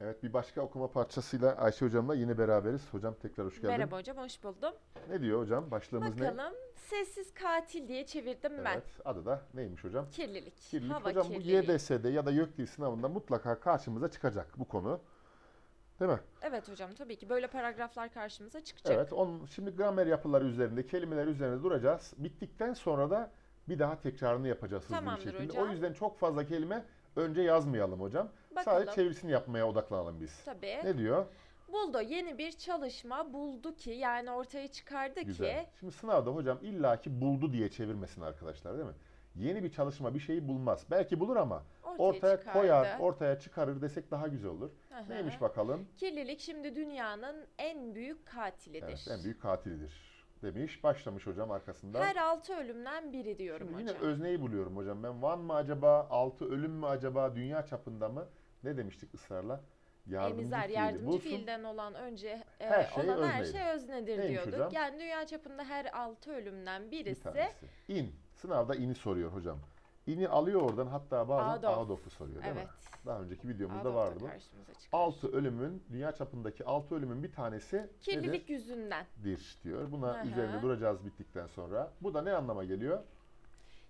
Evet bir başka okuma parçasıyla Ayşe hocamla yine beraberiz. Hocam tekrar hoş geldin. Merhaba hocam, hoş buldum. Ne diyor hocam? Başlığımız ne? Bakalım, sessiz katil diye çevirdim ben. Evet adı da neymiş hocam? Kirlilik, Kirlilik. hava hocam kirliliği. bu YDS'de ya da YÖK Dil sınavında mutlaka karşımıza çıkacak bu konu. Değil mi? Evet hocam, tabii ki böyle paragraflar karşımıza çıkacak. Evet. On, şimdi gramer yapıları üzerinde, kelimeler üzerinde duracağız. Bittikten sonra da bir daha tekrarını yapacağız hızlı Tamamdır bir şekilde. hocam. O yüzden çok fazla kelime önce yazmayalım hocam. Bakalım. Sadece çevirisini yapmaya odaklanalım biz. Tabii. Ne diyor? Buldu, yeni bir çalışma buldu ki, yani ortaya çıkardı Güzel. ki. Şimdi sınavda hocam illaki buldu diye çevirmesin arkadaşlar değil mi? Yeni bir çalışma bir şeyi bulmaz. Belki bulur ama Ortaya ortaya, çıkardı. koyar, ortaya çıkarır desek daha güzel olur. Aha. Neymiş bakalım? Kirlilik şimdi dünyanın en büyük katilidir. Evet, en büyük katilidir demiş. Başlamış hocam arkasından. Her altı ölümden biri diyorum Şimdi yine hocam. özneyi buluyorum hocam. Ben Van mı acaba, altı ölüm mü acaba, dünya çapında mı? Ne demiştik ısrarla? Yardımcı Emizler, fiili yardımcı bulsun. fiilden olan önce e, Her şey olan her özneydi. şey öznedir Neymiş diyorduk. hocam? Yani dünya çapında her altı ölümden Bir birisi tanesi. İn. Sınavda ini soruyor hocam. İni alıyor oradan hatta bazen Adolf. Adolf'u soruyor değil mi? Evet. Daha önceki videomuzda Adolf da vardı bu. karşımıza çıkar. 6 ölümün, dünya çapındaki 6 ölümün bir tanesi Kirlilik yüzünden. nedir diyor. Buna hı. üzerinde duracağız bittikten sonra. Bu da ne anlama geliyor?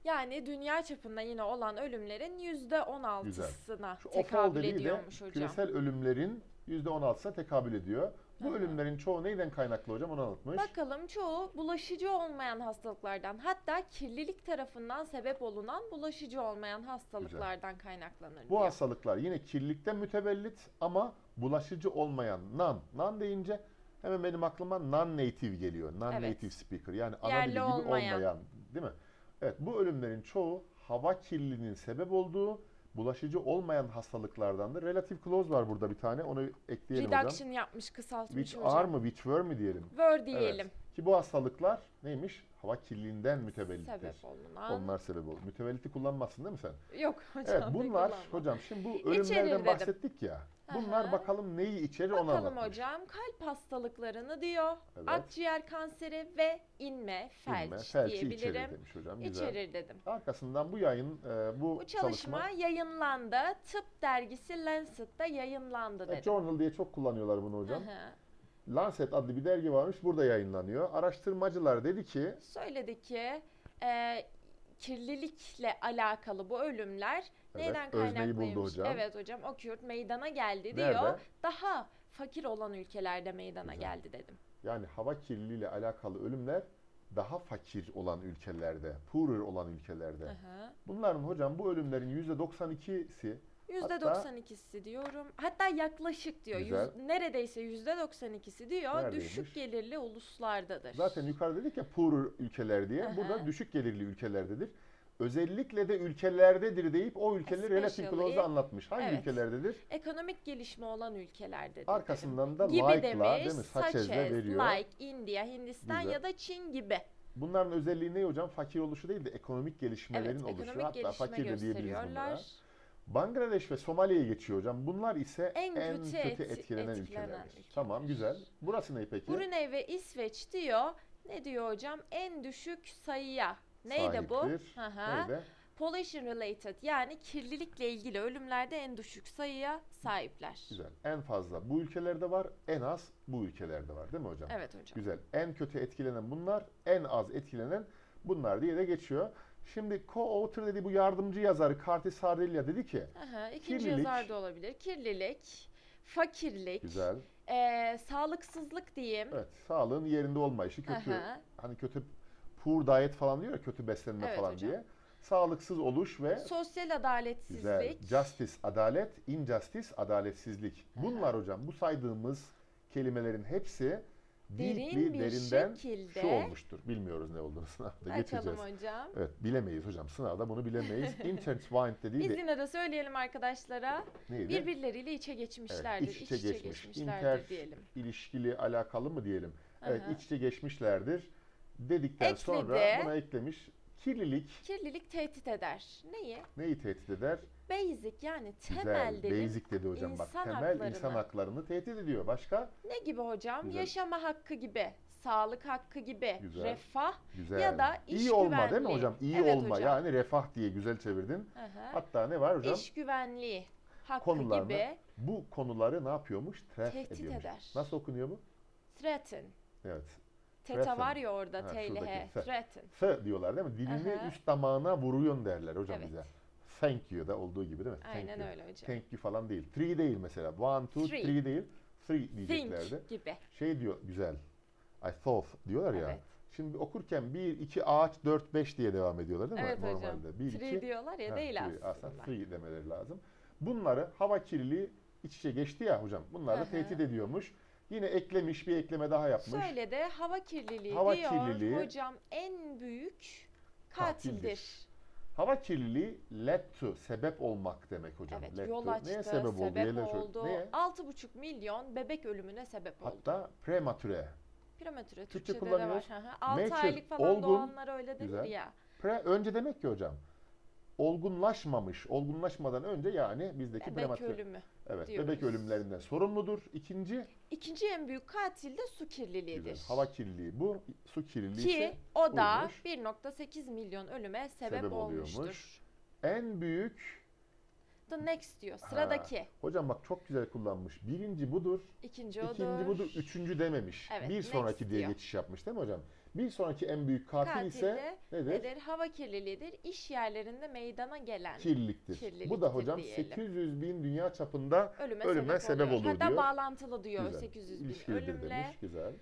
Yani dünya çapında yine olan ölümlerin yüzde on altısına Şu OFOL tekabül dediği de ediyormuş hocam. küresel ölümlerin %16'sına tekabül ediyor. Bu ölümlerin çoğu neyden kaynaklı hocam onu anlatmış. Bakalım çoğu bulaşıcı olmayan hastalıklardan hatta kirlilik tarafından sebep olunan bulaşıcı olmayan hastalıklardan kaynaklanır Bu diyor. hastalıklar yine kirlilikten mütevellit ama bulaşıcı olmayan non. Non deyince hemen benim aklıma non-native geliyor. Non-native Evet. speaker yani ana dili gibi olmayan. olmayan. Değil mi? Evet bu ölümlerin çoğu hava kirliliğinin sebep olduğu bulaşıcı olmayan hastalıklardandır. Relative clause var burada bir tane onu ekleyelim hocam. Reduction yapmış, kısaltmış Which hocam. are mı, which were mi diyelim. Were diyelim. Evet. Ki bu hastalıklar neymiş? Hava kirliliğinden mütevellittir. Sebep olunan. Onlar sebep olur. Mütevelliti kullanmazsın değil mi sen? Yok hocam. Evet bunlar hocam şimdi bu ölümlerden bahsettik ya. Bunlar Aha. bakalım neyi içerir onu Bakalım anlatmış. hocam kalp hastalıklarını diyor. Evet. Akciğer kanseri ve inme, felç, Bilme, felci içerir diyebilirim. demiş hocam. Güzel. İçerir dedim. Arkasından bu yayın, e, bu, Bu çalışma, yayınlandı. Tıp dergisi Lancet'ta yayınlandı E, dedim. Journal diye çok kullanıyorlar bunu hocam. Lancet adlı bir dergi varmış, burada yayınlanıyor. Araştırmacılar dedi ki, Söyledi ki e, kirlilikle alakalı bu ölümler neyden özneyi buldu kaynaklıymış? hocam. Evet hocam o Kürt meydana geldi Nerede? diyor. Daha fakir olan ülkelerde meydana Güzel. geldi dedim. yani hava kirliliğiyle alakalı ölümler daha fakir olan ülkelerde, poorer olan ülkelerde. Hı. Bunların hocam bu ölümlerin %92'si %92'si diyorum. Hatta yaklaşık diyor. Güzel. Yüz, neredeyse %92'si diyor. Neredeymiş? Düşük gelirli uluslardadır. Zaten yukarıda dedik ya poorer ülkeler diye. Aha. Burada düşük gelirli ülkelerdedir. Özellikle de ülkelerdedir deyip o ülkeleri relative clause'da anlatmış. Hangi Evet. ülkelerdedir? Ekonomik gelişme olan ülkelerdedir. Arkasından da gibi like'la demiş. değil mi? As, veriyor. like, India, Hindistan Güzel. ya da Çin gibi. Bunların özelliği ne hocam? Fakir oluşu değil de ekonomik gelişmelerin Evet, oluşu. ekonomik Hatta gelişme fakir de diyebiliriz bunlara. Bangladeş ve Somali'ye geçiyor hocam. Bunlar ise En en, kötü kötü, et- etkilenen, etkilenen ülkeler. Tamam güzel. Burası ne peki? Brunei ve İsveç diyor. Ne diyor hocam? En düşük sayıya. Neydi bu? Sahiptir. Hı hı. Neydi? Pollution related yani kirlilikle ilgili ölümlerde en düşük sayıya sahipler. Güzel. En fazla bu ülkelerde var, en az bu ülkelerde var değil mi hocam? Evet hocam. Güzel. En kötü etkilenen bunlar, en az etkilenen bunlar diye de geçiyor. Şimdi co-author dediği bu yardımcı yazarı Curtis Sardella dedi ki, Aha, ikinci Kirlilik. yazar da olabilir. Kirlilik, fakirlik, güzel. eee, sağlıksızlık diyeyim. Evet, sağlığın yerinde olmayışı, kötü Aha. hani kötü poor diet falan diyor ya, kötü beslenme Evet falan hocam. diye. Sağlıksız oluş ve Sosyal adaletsizlik. güzel justice adalet, injustice adaletsizlik. Bunlar hocam bu saydığımız kelimelerin hepsi Derin deeply, bir derinden şekilde- şu olmuştur. Bilmiyoruz ne olduğunu sınavda Açalım geçeceğiz. hocam. Evet bilemeyiz hocam. Sınavda bunu bilemeyiz. Intertwined dediği Biz de yine de söyleyelim arkadaşlara. neydi? Birbirleriyle içe Evet, geçmişlerdir. iç içe geçmiş. geçmişlerdir Inter diyelim. ilişkili alakalı mı diyelim? Evet Aha. iç içe geçmişlerdir. Dedikten Ekledi. sonra buna eklemiş. Kirlilik Kirlilik tehdit eder. Neyi? neyi tehdit eder? Basic yani temel Güzel. dedim. Basic dedi hocam bak. insan Temel haklarını. insan haklarını tehdit ediyor. Başka? Ne gibi hocam? Güzel. Yaşama hakkı gibi, sağlık hakkı gibi, Güzel. refah Güzel. ya da iş İyi olma değil mi güvenliği. hocam? İyi Evet olma hocam. yani refah diye güzel çevirdin. Hı. Hatta ne var hocam? İş güvenliği, hakkı konularını gibi bu konuları ne yapıyormuş? Threat Tehdit ediyormuş. eder. Nasıl okunuyor bu? threaten. Evet. Teta var ya orada Ha, T ile H. Threaten. F diyorlar değil mi? Dilini Aha. üst damağına vuruyorsun derler hocam Evet. bize. Thank you da olduğu gibi değil mi? Thank Aynen you. öyle hocam. Thank you falan değil. Three değil mesela. One, two, Three. three, değil. Three diyeceklerdi. Think gibi. Şey diyor güzel. I thought diyorlar ya. Evet. Şimdi okurken 1, 2, ağaç 4, 5 diye devam ediyorlar değil mi? Evet hocam. Normalde. 1, Three 2, diyorlar ya Ha, değil three. aslında. three demeleri lazım. Bunları hava kirliliği iç içe geçti ya hocam. Bunlar da tehdit ediyormuş. Yine eklemiş bir ekleme daha yapmış. Şöyle de hava kirliliği Hava diyor. kirliliği hocam en büyük katildir. katildir. Hava kirliliği led to sebep olmak demek hocam. Evet led yol to. açtı, Neye sebep, oldu? Yerler çok- oldu. Neye? 6,5 milyon bebek ölümüne sebep oldu. Hatta prematüre. Prematüre Türkçe Türkçe'de de kullanıyoruz. var. 6 Mature, aylık falan olgun, doğanlar öyle denir ya. Pre önce demek ki hocam olgunlaşmamış, olgunlaşmadan önce yani bizdeki Bebek prematüre. ölümü. Evet, diyoruz. bebek ölümlerinden sorumludur. İkinci İkinci en büyük katil de su kirliliğidir. güzel, hava kirliliği. Bu su kirliliği Ki ise o da buymuş. 1.8 milyon ölüme sebep, Sebep olmuştur. oluyormuş. en büyük The next diyor. Sıradaki. hocam bak çok güzel kullanmış. Birinci budur, İkinci ikinci odur. budur, üçüncü dememiş. Evet, bir sonraki diye diyor. geçiş yapmış değil mi hocam? Bir sonraki en büyük katil, Katil ise de nedir? nedir? Hava kirliliğidir. İş yerlerinde meydana gelen Kirliliktir. Bu Kirliliktir da hocam diyelim. 800 bin dünya çapında ölüme, ölüme sebep, sebep oluyor. oluyor Hatta diyor. bağlantılı diyor Güzel. 800 bin ilişkilidir ölümle. demiş. Güzel.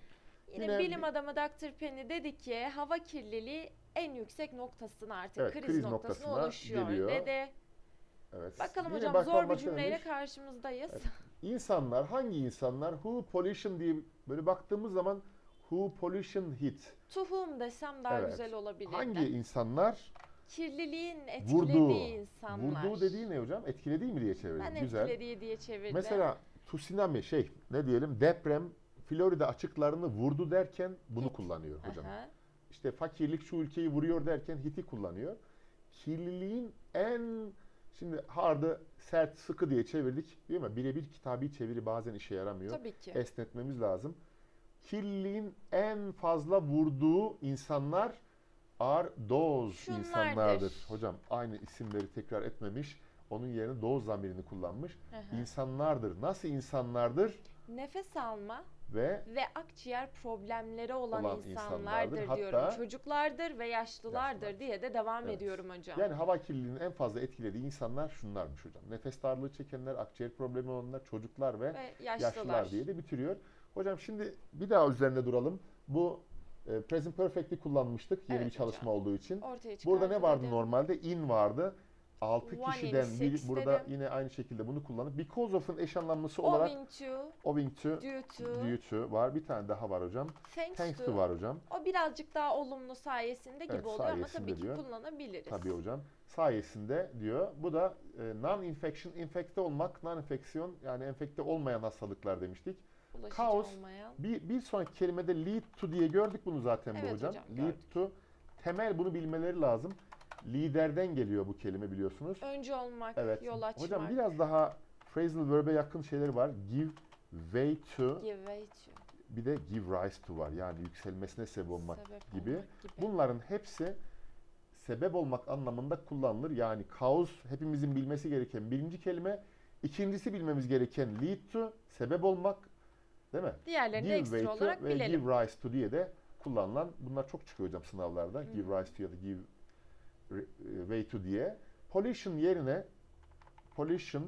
Yine, Yine bilim adamı Dr. Penny dedi ki hava kirliliği en yüksek noktasına artık Evet, kriz, kriz noktasına, noktasına ulaşıyor geliyor. dedi. Evet. Bakalım Yine hocam zor bir cümleyle neymiş? karşımızdayız. Evet. İnsanlar hangi insanlar who pollution diye böyle baktığımız zaman who pollution hit. To whom desem daha Evet. güzel olabilir. Hangi insanlar Kirliliğin etkilediği vurduğu. insanlar. Vurduğu dediği ne hocam? Etkilediği mi diye çevirdim. Ben Güzel. etkilediği diye çevirdim. Mesela tsunami şey ne diyelim deprem Florida açıklarını vurdu derken bunu Hit. kullanıyor hocam. Aha. İşte fakirlik şu ülkeyi vuruyor derken hiti kullanıyor. Kirliliğin en şimdi hard'ı sert sıkı diye çevirdik değil mi? Birebir kitabi çeviri bazen işe yaramıyor. Tabii ki. Esnetmemiz lazım. Kirliliğin en fazla vurduğu insanlar are those Şunlardır. insanlardır. Hocam aynı isimleri tekrar etmemiş. Onun yerine those zamirini kullanmış. Aha. İnsanlardır. Nasıl insanlardır? Nefes alma Ve ve akciğer problemleri olan, Olan insanlardır, insanlardır. diyorum. Hatta- Çocuklardır ve yaşlılardır Yaşlılar. diye de devam Evet. ediyorum hocam. Yani hava kirliliğinin en fazla etkilediği insanlar şunlarmış hocam. Nefes darlığı çekenler, akciğer problemi olanlar, çocuklar ve ve yaşlılar. yaşlılar. diye de bitiriyor. Hocam şimdi bir daha üzerine duralım. Bu e, present perfect'i kullanmıştık yeni Evet bir çalışma olduğu için. Ortaya Burada ne vardı çıkardı normalde? In vardı. 6 One in kişiden six burada dedim. yine aynı şekilde bunu kullanıp because of'un eş anlamlısı olarak Owing to, owing to, due to, due to var. Bir tane daha var hocam. thanks, Thanks to. to var hocam. O birazcık daha olumlu sayesinde gibi Evet, oluyor ama tabii ki kullanabiliriz. Tabii hocam. Sayesinde diyor. Bu da e, non-infection, infekte olmak, non-infeksiyon yani enfekte olmayan hastalıklar demiştik. Bulaşıcı Kaos, olmayan. Bir, bir sonraki kelimede lead to diye gördük bunu zaten bu Evet hocam. hocam, lead gördük. to. Temel bunu bilmeleri lazım. Liderden geliyor bu kelime biliyorsunuz. Öncü olmak, Evet. yol açmak. Hocam biraz daha phrasal verb'e yakın şeyler var. Give way to give way to. bir de give rise to var. Yani yükselmesine sebep olmak sebep gibi. olmak gibi. Bunların hepsi sebep olmak anlamında kullanılır. Yani cause hepimizin bilmesi gereken birinci kelime. İkincisi bilmemiz gereken lead to, sebep olmak. Değil mi? Diğerlerini Give ekstra olarak ve bilelim. give rise to diye de kullanılan bunlar çok çıkıyor hocam sınavlarda. Give rise to ya da give e, way to diye. Pollution yerine pollution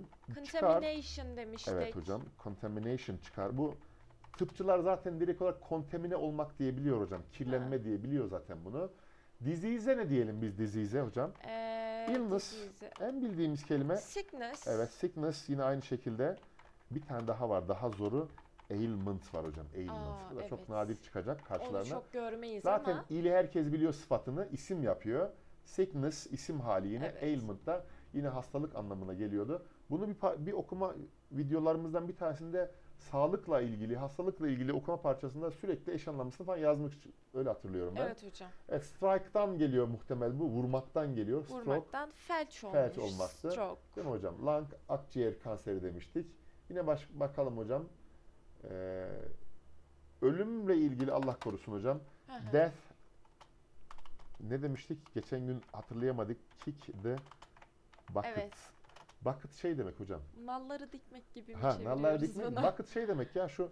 çıkar. Contamination demiştik. Evet hocam. Contamination çıkar. Bu tıpçılar zaten direkt olarak kontamine olmak diye biliyor hocam. Kirlenme diye biliyor zaten bunu. Disease'e ne diyelim biz disease'e hocam? Ee, Illness. disease. En bildiğimiz kelime. Sickness. Evet sickness yine aynı şekilde. Bir tane daha var. Daha zoru. Ailment var hocam. Ailment. Aa, Bu da çok evet. nadir çıkacak Onu karşılarına. çok görmeyiz Zaten ama ili herkes biliyor sıfatını. isim yapıyor. Sickness isim hali yine. Evet. Ailment da yine hastalık anlamına geliyordu. Bunu bir, bir okuma videolarımızdan bir tanesinde sağlıkla ilgili, hastalıkla ilgili okuma parçasında sürekli eş anlamlısını falan yazmış. Öyle hatırlıyorum ben. evet hocam. Evet, strike'dan geliyor muhtemel bu. Vurmaktan geliyor. Stroke. Vurmaktan felç olmuş. felç olmaktı. Stroke. Değil mi hocam? Lung, akciğer kanseri demiştik. Yine baş, bakalım hocam. Ee, ölümle ilgili Allah korusun hocam. Death ne demiştik? Geçen gün hatırlayamadık. Kick the bucket. Evet. Bucket şey demek hocam. Nalları dikmek gibi mi Ha, çeviriyoruz nallar dikmek. bunu? Bucket şey demek ya şu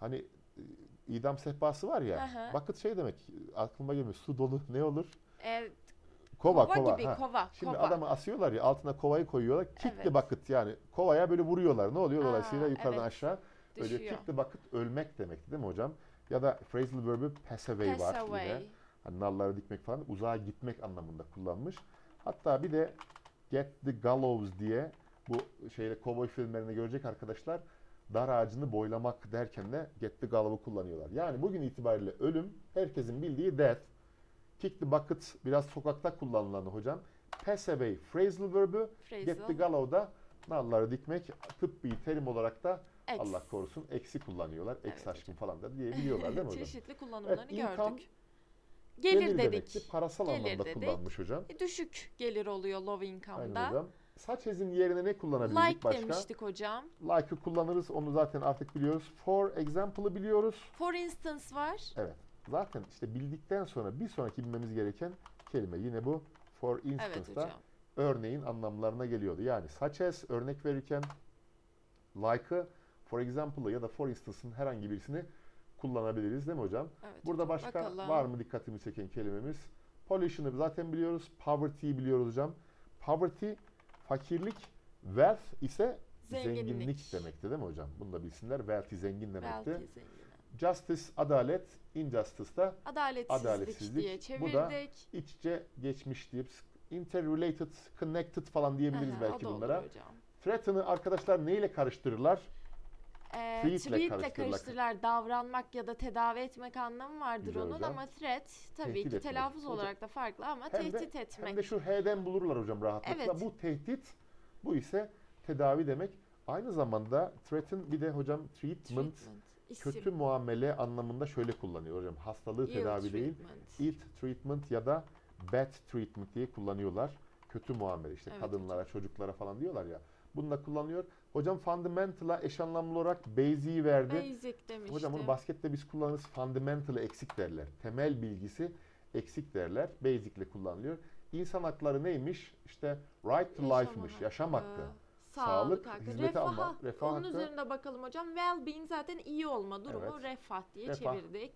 hani e, idam sehpası var ya. Aha. Bucket şey demek. Aklıma gelmiyor. Su dolu ne olur? E, Kova kova, kova. gibi ha. kova. Şimdi kova. adamı asıyorlar ya altına kovayı koyuyorlar. Kick the Evet. bucket yani kovaya böyle vuruyorlar. Ne oluyor Aa, dolayısıyla yukarıdan evet. aşağı öyle Düşüyor. the bucket ölmek demekti değil mi hocam? Ya da phrasal verb'ü pass away Pass var away. yine. Hani nalları dikmek falan uzağa gitmek anlamında kullanmış. Hatta bir de get the gallows diye bu şeyde kovboy filmlerinde görecek arkadaşlar dar ağacını boylamak derken de get the gallow'u kullanıyorlar. Yani bugün itibariyle ölüm herkesin bildiği death. Kick the bucket biraz sokakta kullanılan hocam. Pass away phrasal verb'ü Get the Phrasal. gallow da nalları dikmek tıbbi terim olarak da Ex. Allah korusun eksi kullanıyorlar. Eks Evet aşkın falan da diyebiliyorlar değil mi hocam? Çeşitli kullanımlarını Evet, income gördük. Gelir, dedik. demekti. Parasal Gelir anlamda dedik. kullanmış hocam. E, Düşük gelir oluyor low Aynen income'da. hocam. Saç ezin yerine ne kullanabilirdik Like başka? demiştik hocam. Like'ı kullanırız. Onu zaten artık biliyoruz. For example'ı biliyoruz. For instance var. Evet. Zaten işte bildikten sonra bir sonraki bilmemiz gereken kelime yine bu for Evet instance'da hocam. örneğin anlamlarına geliyordu. Yani such as örnek verirken like'ı for example'ı ya da for instance'ın herhangi birisini kullanabiliriz değil mi hocam? Evet Burada başka Bakalım. var mı dikkatimi çeken kelimemiz? Pollution'ı zaten biliyoruz. Poverty'yi biliyoruz hocam. Poverty fakirlik, wealth ise zenginlik, Zenginlik. demekti değil mi hocam? Bunu da bilsinler. Wealthy zengin demekti. Belki zengin. Justice adalet, injustice da Adaletsizlik, Adaletsizlik. diye Bu da çevirdik. iç içe geçmiş deyip interrelated, connected falan diyebiliriz Aha, belki bunlara. Threaten'ı arkadaşlar neyle karıştırırlar? Ee, Treat'le treat'le karıştırırlar. karıştırırlar. Davranmak ya da tedavi etmek anlamı vardır Güzel onun hocam. ama threat tabii Tehdit ki etmek. telaffuz Hocam, olarak da farklı ama Hem de, tehdit etmek. hem de şu H'den bulurlar hocam rahatlıkla. Evet. Bu tehdit, bu ise tedavi demek. Aynı zamanda threaten bir de hocam treatment, Treatment, isim, kötü muamele anlamında şöyle kullanıyor hocam. Hastalığı ill tedavi değil. treatment. Ill treatment ya da bad treatment diye kullanıyorlar. Kötü muamele işte Evet kadınlara, çocuklara falan diyorlar ya. Bununla kullanıyor. Hocam fundamental'a eş anlamlı olarak basic'i verdi. Basic demiştim. Hocam bunu baskette biz kullanırız. Fundamental'ı eksik derler. Temel bilgisi eksik derler. Basic'le kullanılıyor. İnsan hakları neymiş? İşte right to Yaşama life'mış. Yaşam hakkı. Sağlık, Sağlık, hakkı. hizmeti refah, alma, refah Onun hakkı. üzerinde bakalım hocam. Well-being zaten iyi olma durumu. Evet. Refah diye Refah. çevirdik.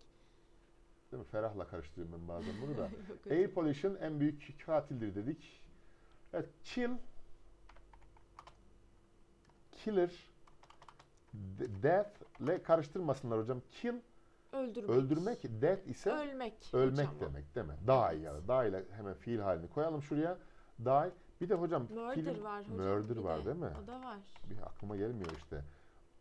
Değil mi? Ferahla karıştırıyorum ben bazen bunu da. Air pollution en büyük katildir dedik. Evet, kill killer de- death ile karıştırmasınlar hocam. Kill Öldürmek. öldürmek, death ise Ölmek. ölmek hocam o. demek değil mi? Die yani. Die ile hemen fiil halini koyalım şuraya. Die. Bir de hocam Murder film var hocam. murder bir var de. değil mi? O da var. Bir aklıma gelmiyor işte.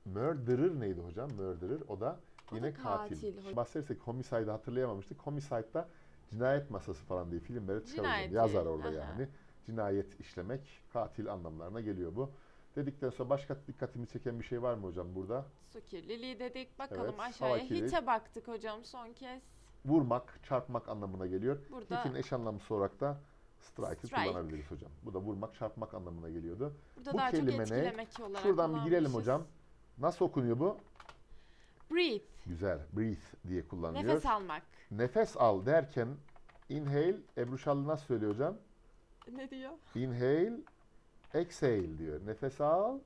Murderer neydi hocam? Murderer o da O yine da katil. katil hocam. Bahsedersek homicide'ı hatırlayamamıştık. Homicide'da cinayet masası falan diye filmleri çıkar hocam. Cinayeti, Yazar orada aha. yani. Cinayet işlemek, katil anlamlarına geliyor bu. Dedikten sonra başka dikkatimi çeken bir şey var mı hocam burada? Su kirliliği dedik. Bakalım Evet, aşağıya. Hit'e baktık hocam son kez. Vurmak, çarpmak anlamına geliyor. Burada Hit'in eş anlamlısı olarak da strike'ı Strike. kullanabiliriz hocam. Bu da vurmak, çarpmak anlamına geliyordu. burada bu daha çok kelime ne? etkilemek olarak Şuradan bir girelim hocam. Nasıl okunuyor bu? Breathe. Güzel. Breathe diye kullanılıyor. Nefes almak. Nefes al derken inhale, Ebru Şallı nasıl söylüyor hocam? Ne diyor? Inhale, exhale diyor. Nefes al,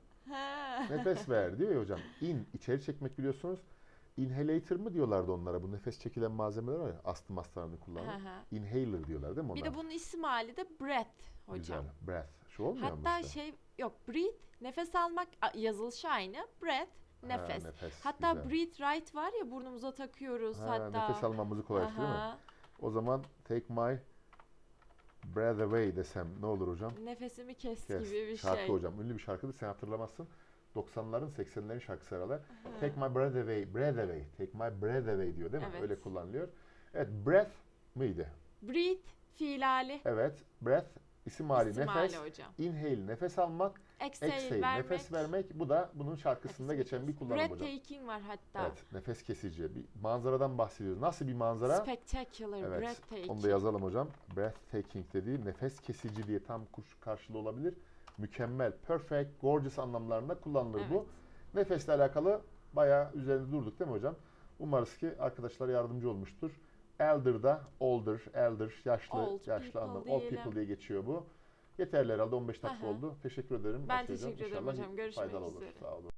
nefes ver diyor ya hocam. In, içeri çekmek biliyorsunuz. Inhalator mı diyorlardı onlara? Bu nefes çekilen malzemeler var ya, astım hastalarını kullanan. Inhaler diyorlar değil mi bir de bunun isim hali de breath hocam. Güzel. Breath. Şu olmuyor mu Hatta işte? şey yok breathe nefes almak a- yazılışı aynı. Breath nefes. nefes. Hatta güzel. breathe right var ya burnumuza takıyoruz Ha, hatta. Nefes almamızı kolaylaştırıyor değil mi? Aha. O zaman take my breath away desem ne olur hocam? Nefesimi kes, Kes. gibi bir şarkı şey. hocam. Ünlü bir şarkıdır. Sen hatırlamazsın. 90'ların 80'lerin şarkısı herhalde. Take my breath away, breath away. Take my breath away diyor değil mi? Evet. Öyle kullanılıyor. Evet, breath mıydı? Breathe fiil hali. Evet, breath isim hali isim nefes. hali hocam. Inhale nefes almak, Exhale, exhale vermek. nefes vermek. Bu da bunun şarkısında nefesini geçen bir kullanım hocam. Breathtaking var hatta. Evet, nefes kesici. Bir manzaradan bahsediyoruz. Nasıl bir manzara? Spectacular, Evet, breathtaking. Onu da yazalım hocam. Breathtaking dediği nefes kesici diye tam kuş karşılığı olabilir. Mükemmel, perfect, gorgeous anlamlarında kullanılır bu. Evet. Nefesle alakalı bayağı üzerinde durduk değil mi hocam? Umarız ki arkadaşlar yardımcı olmuştur. Elder'da older, elder, yaşlı, Old yaşlı people anlam. Old people diye geçiyor bu. Yeterli herhalde 15 dakika Aha. oldu. Teşekkür ederim. Ben teşekkür ederim İnşallah hocam. Görüşmek faydalı olur. üzere. Sağ olun.